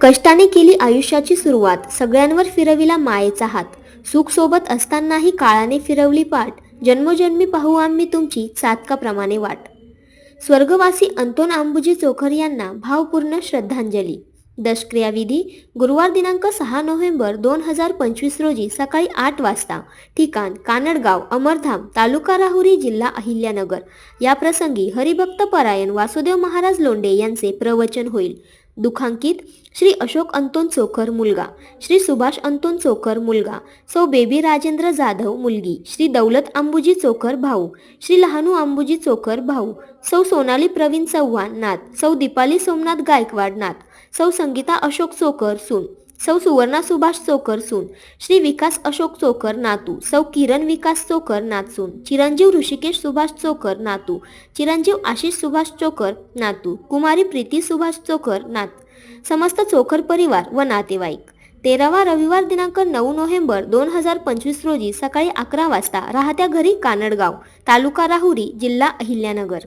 कष्टाने केली आयुष्याची सुरुवात सगळ्यांवर फिरविला मायेचा हात. सुख सोबत असतानाही काळाने फिरवली पाठ. जन्मोजन्मी पाहू आम्ही तुमची चातकाप्रमाणे वाट. स्वर्गवासी अंतोन आंबुजी चोखर यांना भावपूर्ण श्रद्धांजली. दशक्रियाविधी गुरुवार दिनांक सहा नोव्हेंबर दोन हजार पंचवीस रोजी सकाळी आठ वाजता ठिकाण कानडगाव अमरधाम तालुका राहुरी जिल्हा अहिल्यानगर. या प्रसंगी हरिभक्त परायण वासुदेव महाराज लोंडे यांचे प्रवचन होईल. दुखांकित श्री अशोक अंतोन चोखर मुलगा श्री सुभाष अंतोन चोखर मुलगा सौ बेबी राजेंद्र जाधव मुलगी श्री दौलत अंबुजी चोखर भाऊ श्री लहानू अंबुजी चोखर भाऊ सौ सोनाली प्रवीण चव्हाण नाथ सौ दीपाली सोमनाथ गायकवाड नाथ सौ संगीता अशोक चोकर सून सौ सुवर्णा सुभाष चोकर सून. श्री विकास अशोक चोकर नातू. सौ किरण विकास चोकर नातसून. चिरंजीव ऋषिकेश सुभाष चोकर नातू. चिरंजीव आशिष सुभाष चोकर नातू. कुमारी प्रीती सुभाष चोकर नात समस्त चोखर परिवार व नातेवाईक. तेरावा रविवार दिनांक नऊ नोव्हेंबर दोन हजार पंचवीस रोजी सकाळी अकरा वाजता राहत्या घरी कानडगाव तालुका राहुरी जिल्हा अहिल्यानगर.